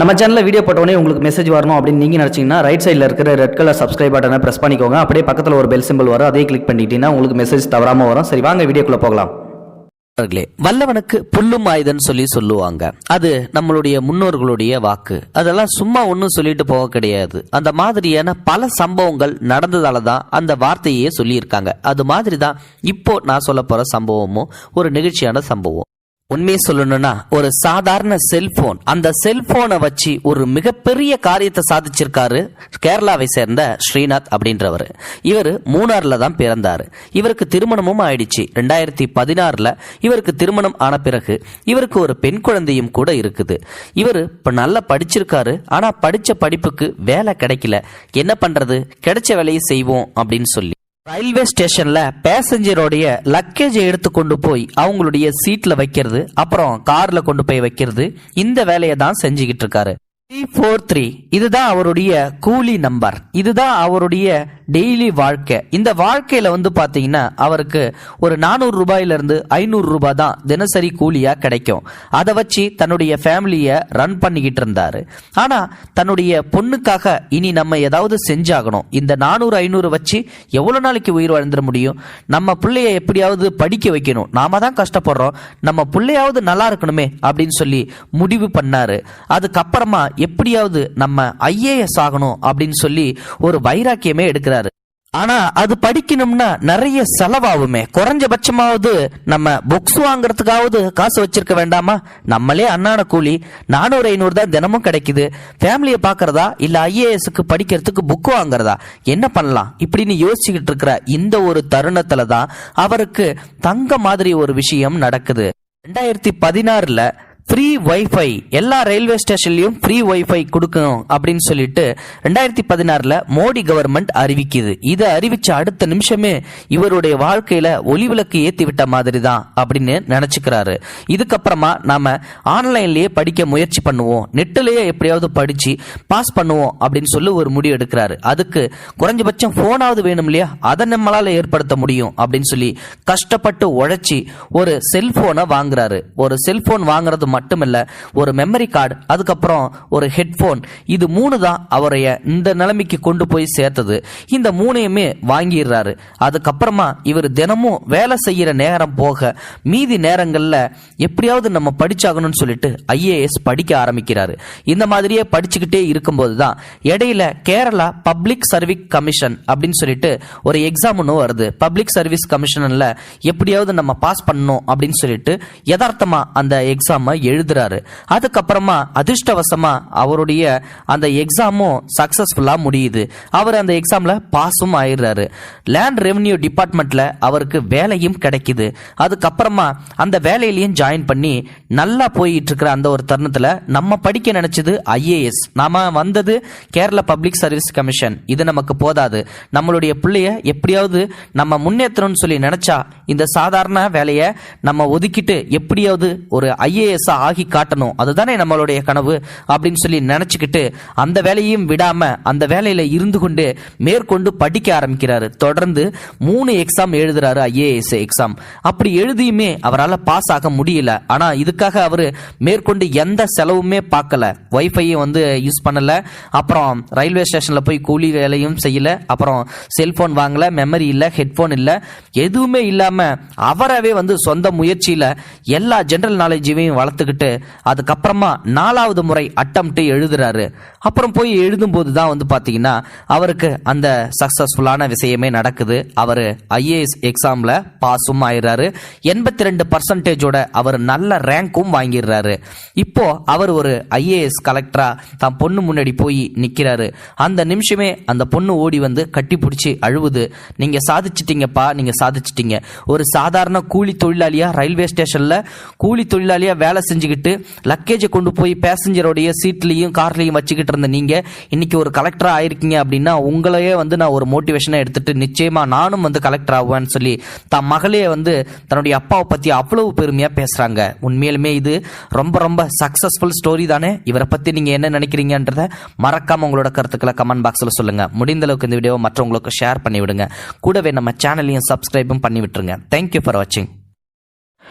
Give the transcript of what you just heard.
நம்ம சேனலில் வீடியோ போட்டோடனே உங்களுக்கு மெசேஜ் வரணும் அப்படின்னு நீங்கள் நினச்சிங்கன்னா ரைட் சைடில் இருக்கிற ரெட் கலர் சப்ஸ்கிரைப் பட்டனை ப்ரெஸ் பண்ணிக்கோங்க. அப்படியே பக்கத்தில் ஒரு பெல் சிம்பிள் வரும். அதே கிளிக் பண்ணிட்டீங்கன்னா உங்களுக்கு மெசேஜ் தவறாமல் வரும். சரி வாங்க வீடியோக்குள்ளே போகலாம். வல்லவனுக்கு புல்லும் ஆயுதம் சொல்லி சொல்லுவாங்க. அது நம்மளுடைய முன்னோர்களுடைய வாக்கு. அதெல்லாம் சும்மா ஒன்றும் சொல்லிட்டு போக கிடையாது. அந்த மாதிரியான பல சம்பவங்கள் நடந்ததால தான் அந்த வார்த்தையே சொல்லியிருக்காங்க. அது மாதிரி தான் இப்போ நான் சொல்ல போகிற சம்பவமும் ஒரு நிகழ்ச்சியான சம்பவம். உண்மையை சொல்லணும்னா ஒரு சாதாரண செல்போன் அந்த செல்போனை வச்சு ஒரு மிகப்பெரிய காரியத்தை சாதிச்சிருக்காரு கேரளாவை சேர்ந்த ஸ்ரீநாத் அப்படின்றவர். இவர் மூணாறில் தான் பிறந்தார். இவருக்கு திருமணமும் ஆயிடுச்சு. ரெண்டாயிரத்தி பதினாறில் இவருக்கு திருமணம் ஆன பிறகு இவருக்கு ஒரு பெண் குழந்தையும் கூட இருக்குது. இவர் இப்போ நல்லா படிச்சிருக்காரு. ஆனால் படித்த படிப்புக்கு வேலை கிடைக்கல. என்ன பண்ணுறது கிடைச்ச வேலையை செய்வோம் அப்படின்னு சொல்லி. ரயில்வே ஸ்டேஷன்ல பேசஞ்சரோடைய லக்கேஜை எடுத்து கொண்டு போய் அவங்களுடைய சீட்ல வைக்கிறது அப்புறம் கார்ல கொண்டு போய் வைக்கிறது இந்த வேலையை தான் செஞ்சுக்கிட்டு இருக்காரு. த்ரீ ஃபோர் த்ரீ இதுதான் அவருடைய கூலி நம்பர். இதுதான் அவருடைய டெய்லி வாழ்க்கை. இந்த வாழ்க்கையில் வந்து பார்த்தீங்கன்னா அவருக்கு ஒரு நானூறு ரூபாயிலிருந்து ஐநூறு ரூபாய் தான் தினசரி கூலியாக கிடைக்கும். அதை வச்சு தன்னுடைய ஃபேமிலியை ரன் பண்ணிக்கிட்டு இருந்தார். ஆனால் தன்னுடைய பொண்ணுக்காக இனி நம்ம ஏதாவது செஞ்சாகணும். இந்த நானூறு ஐநூறு வச்சு எவ்வளோ நாளைக்கு உயிர் வாழ்ந்துட முடியும்? நம்ம பிள்ளைய எப்படியாவது படிக்க வைக்கணும். நாம தான் கஷ்டப்படுறோம். நம்ம பிள்ளையாவது நல்லா இருக்கணுமே அப்படின்னு சொல்லி முடிவு பண்ணார். அதுக்கப்புறமா எப்படியாவது நம்ம ஐஏஎஸ் ஆகணும் அப்படின்னு சொல்லி ஒரு வைராக்கியமே எடுக்கிறாரு. ஆனா அது படிக்கணும்னா நிறைய செலவாகுமே. குறைஞ்சபட்சமாவது நம்ம புக்ஸ் வாங்குறதுக்காவது காசு வச்சிருக்க வேண்டாமா? நம்மளே அன்னாட கூலி. நானூறு ஐநூறு தான் தினமும் கிடைக்குது. ஃபேமிலியை பார்க்கறதா இல்ல ஐஏஎஸ்க்கு படிக்கிறதுக்கு புக் வாங்குறதா? என்ன பண்ணலாம்? இப்படின்னு யோசிச்சுக்கிட்டு இருக்கிற இந்த ஒரு தருணத்துல தான் அவருக்கு தங்க மாதிரி ஒரு விஷயம் நடக்குது. ரெண்டாயிரத்தி பதினாறுல ஃப்ரீ வைஃபை எல்லா ரயில்வே ஸ்டேஷன்லையும் ஃப்ரீ வைஃபை கொடுக்கணும் அப்படின்னு சொல்லிட்டு ரெண்டாயிரத்தி பதினாறில் மோடி கவர்மெண்ட் அறிவிக்குது. இதை அறிவிச்ச அடுத்த நிமிஷமே இவருடைய வாழ்க்கையில ஒளிவிளக்கு ஏற்றி விட்ட மாதிரி தான் அப்படின்னு நினச்சிக்கிறாரு. இதுக்கப்புறமா நாம் ஆன்லைன்லேயே படிக்க முயற்சி பண்ணுவோம். நெட்டிலேயே எப்படியாவது படித்து பாஸ் பண்ணுவோம் அப்படின்னு சொல்லி ஒரு முடிவு எடுக்கிறாரு. அதுக்கு குறைஞ்சபட்சம் ஃபோனாவது வேணும் இல்லையா? அதை நம்மளால் ஏற்படுத்த முடியும் அப்படின்னு சொல்லி கஷ்டப்பட்டு உழைச்சி ஒரு செல்ஃபோனை வாங்குறாரு. ஒரு செல்ஃபோன் வாங்குறது மட்டுமில்ல ஒரு மெமரி கார்டு அதுக்கப்புறம் ஒரு ஹெட்ஃபோன் இது மூணு தான் அவரைய இந்த நிலைமைக்கு கொண்டு போய் சேர்த்தது. இந்த மூணையுமே வாங்கிடுறாரு. அதுக்கப்புறமா இவர் தினமும் வேலை செய்கிற நேரம் போக மீதி நேரங்களில் எப்படியாவது நம்ம படிச்சாகணும்னு சொல்லிட்டு ஐஏஎஸ் படிக்க ஆரம்பிக்கிறாரு. இந்த மாதிரியே படிச்சுக்கிட்டே இருக்கும்போது தான் இடையில கேரளா பப்ளிக் சர்வீஸ் கமிஷன் அப்படின்னு சொல்லிட்டு ஒரு எக்ஸாம் ஒன்று வருது. பப்ளிக் சர்வீஸ் கமிஷனில் எப்படியாவது நம்ம பாஸ் பண்ணணும் அப்படின்னு சொல்லிட்டு யதார்த்தமா அந்த எக்ஸாமை எழுதுறாரு. அதுக்கப்புறமா அதிர்ஷ்டவசமா அவருடைய அந்த எக்ஸாமும் சக்சஸ்ஃபுல்லா முடியுது. அவர் அந்த எக்ஸாம்ல பாஸும் ஆயிடுறாரு. லேண்ட் ரெவன்யூ டிபார்ட்மெண்ட்ல அவருக்கு வேலையும் கிடைக்குது. அதுக்கப்புறமா அந்த வேலையிலையும் ஜாயின் பண்ணி நல்லா போயிட்டு இருக்கிற அந்த ஒரு தருணத்துல நம்ம படிக்க நினைச்சது ஐஏஎஸ் நாம வந்தது கேரளா பப்ளிக் சர்வீஸ் கமிஷன் இது நமக்கு போதாது. நம்மளுடைய பிள்ளைய எப்படியாவது நம்ம முன்னேற்றணும்னு சொல்லி நினைச்சா இந்த சாதாரண வேலையை நம்ம ஒதுக்கிட்டு எப்படியாவது ஒரு ஐஏஎஸ் ஆகி காட்டணும் அதுதானே நம்மளுடைய கனவு அப்படின்னு சொல்லி நினைச்சுக்கிட்டு அந்த வேலையும் விடாம அந்த வேலையில இருந்து கொண்டு மேற்கொண்டு படிக்க ஆரம்பிக்கிறாரு. தொடர்ந்து மூணு எக்ஸாம் எழுதுறாரு ஐஏஎஸ் எக்ஸாம் அப்படி எழுதியுமே அவரால் பாஸ் ஆக முடியல. ஆனா இதுக்காக அவர் மேற்கொண்டு எந்த செலவுமே பார்க்கல. ஒய்ஃபையும் வந்து யூஸ் பண்ணல. அப்புறம் ரயில்வே ஸ்டேஷன்ல போய் கூலி வேலையும் செய்யல. அப்புறம் செல்போன் வாங்கல மெமரி இல்லை ஹெட்போன் இல்லை. எதுவுமே இல்லாம அவராவே வந்து சொந்த முயற்சியில எல்லா ஜென்ரல் நாலேஜையும் வளர்த்துக்கிட்டு அதுக்கப்புறமா நாலாவது முறை அட்டம்ட்டு எழுதுறாரு. அப்புறம் போய் எழுதும்போது தான் வந்து பாத்தீங்கன்னா அவருக்கு அந்த சக்சஸ்ஃபுல்லான விஷயமே நடக்குது. அவர் ஐஏஎஸ் எக்ஸாம்ல பாஸும் ஆயிடுறாரு எண்பத்தி ரெண்டு பர்சன்டேஜோட அவர் நல்ல ரேங்க்கும் வாங்கிடுறாரு. இப்போ அவர் ஒரு ஐஏஎஸ் கலெக்டரா தான் பொண்ணு முன்னாடி போய் நிக்கிறாரு. அந்த நிமிஷமே அந்த பொண்ணு ஓடி வந்து கட்டி பிடிச்சி அழுவுது. நீங்க சாதிச்சிட்டிங்கப்பா நீங்க சாதிச்சிட்டீங்க. ஒரு சாதாரண கூலி தொழிலாளியா ரயில்வே ஸ்டேஷன்ல கூலி தொழிலாளியா வேலை செஞ்சுக்கிட்டு லக்கேஜை கொண்டு போய் பேசஞ்சரோடைய சீட்லேயும் கார்லேயும் வச்சுக்கிட்டு இருந்த நீங்கள் இன்றைக்கி ஒரு கலெக்டரா ஆயிருக்கீங்க அப்படின்னா உங்களையே வந்து நான் ஒரு மோட்டிவேஷனாக எடுத்துகிட்டு நிச்சயமாக நானும் வந்து கலெக்டர் ஆவேன்னு சொல்லி தன் மகளே வந்து தன்னுடைய அப்பாவை பற்றி அவ்வளவு பெருமையாக பேசுகிறாங்க உண்மையிலுமே இது ரொம்ப ரொம்ப சக்ஸஸ்ஃபுல் ஸ்டோரி தானே. இவரை பற்றி நீங்கள் என்ன நினைக்கிறீங்கன்றத மறக்காமல் உங்களோட கருத்துக்களை கமெண்ட் பாக்ஸில் சொல்லுங்கள் முடிந்த அளவுக்கு இந்த வீடியோ மற்றவங்களுக்கு ஷேர் பண்ணிவிடுங்க. கூடவே நம்ம சேனலையும் சப்ஸ்கிரைபும் பண்ணி விட்டுருங்க தேங்க்யூ ஃபார் வாட்சிங்